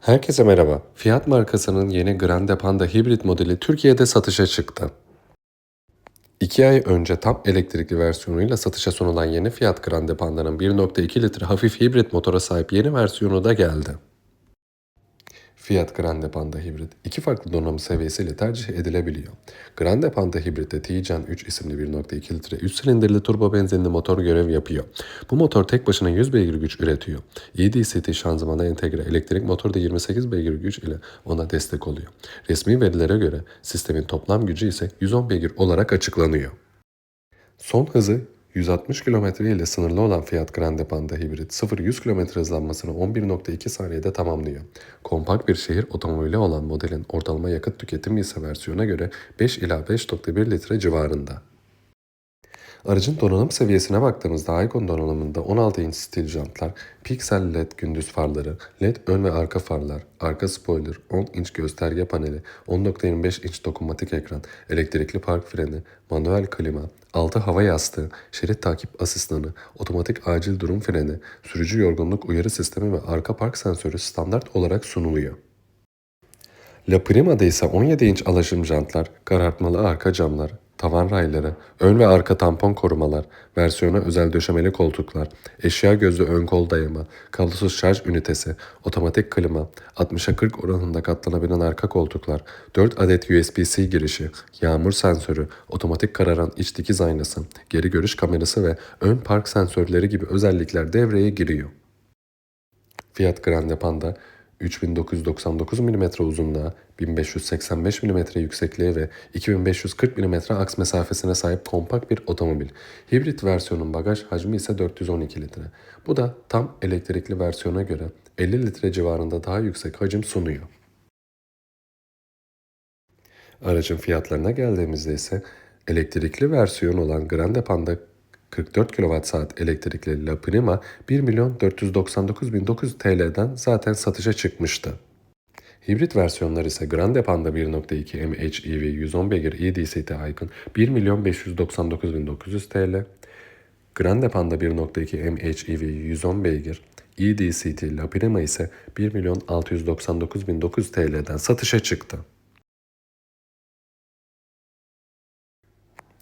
Herkese merhaba. Fiat markasının yeni Grande Panda hibrit modeli Türkiye'de satışa çıktı. 2 ay önce tam elektrikli versiyonuyla satışa sunulan yeni Fiat Grande Panda'nın 1.2 litre hafif hibrit motora sahip yeni versiyonu da geldi. Fiat Grande Panda Hibrit iki farklı donanım seviyesiyle tercih edilebiliyor. Grande Panda Hibrit'te Tijan 3 isimli 1.2 litre 3 silindirli turbo benzinli motor görev yapıyor. Bu motor tek başına 100 beygir güç üretiyor. EDCT şanzımana entegre elektrik motor da 28 beygir güç ile ona destek oluyor. Resmi verilere göre sistemin toplam gücü ise 110 beygir olarak açıklanıyor. Son hızı 160 km ile sınırlı olan Fiat Grande Panda hibrit 0-100 km hızlanmasını 11.2 saniyede tamamlıyor. Kompakt bir şehir otomobili olan modelin ortalama yakıt tüketimi ise versiyona göre 5 ila 5.1 litre civarında. Aracın donanım seviyesine baktığımızda Icon donanımında 16 inç stil jantlar, piksel led gündüz farları, led ön ve arka farlar, arka spoiler, 10 inç gösterge paneli, 10.25 inç dokunmatik ekran, elektrikli park freni, manuel klima, altı hava yastığı, şerit takip asistanı, otomatik acil durum freni, sürücü yorgunluk uyarı sistemi ve arka park sensörü standart olarak sunuluyor. La Prima'da ise 17 inç alaşım jantlar, karartmalı arka camlar, tavan rayları, ön ve arka tampon korumalar, versiyona özel döşemeli koltuklar, eşya gözlü ön kol dayama, kablosuz şarj ünitesi, otomatik klima, 60'a 40 oranında katlanabilen arka koltuklar, 4 adet USB-C girişi, yağmur sensörü, otomatik kararan iç dikiz aynası, geri görüş kamerası ve ön park sensörleri gibi özellikler devreye giriyor. Fiat Grande Panda 3999 mm uzunluğa, 1585 mm yüksekliğe ve 2540 mm aks mesafesine sahip kompakt bir otomobil. Hibrit versiyonun bagaj hacmi ise 412 litre. Bu da tam elektrikli versiyona göre 50 litre civarında daha yüksek hacim sunuyor. Aracın fiyatlarına geldiğimizde ise elektrikli versiyon olan Grande Panda 44 kWh elektrikli La Prima 1 milyon 499.900 TL'den zaten satışa çıkmıştı. Hibrit versiyonlar ise Grande Panda 1.2 MHEV 110 beygir EDCT Icon 1 milyon 599.900 TL, Grande Panda 1.2 MHEV 110 beygir EDCT La Prima ise 1 milyon 699.900 TL'den satışa çıktı.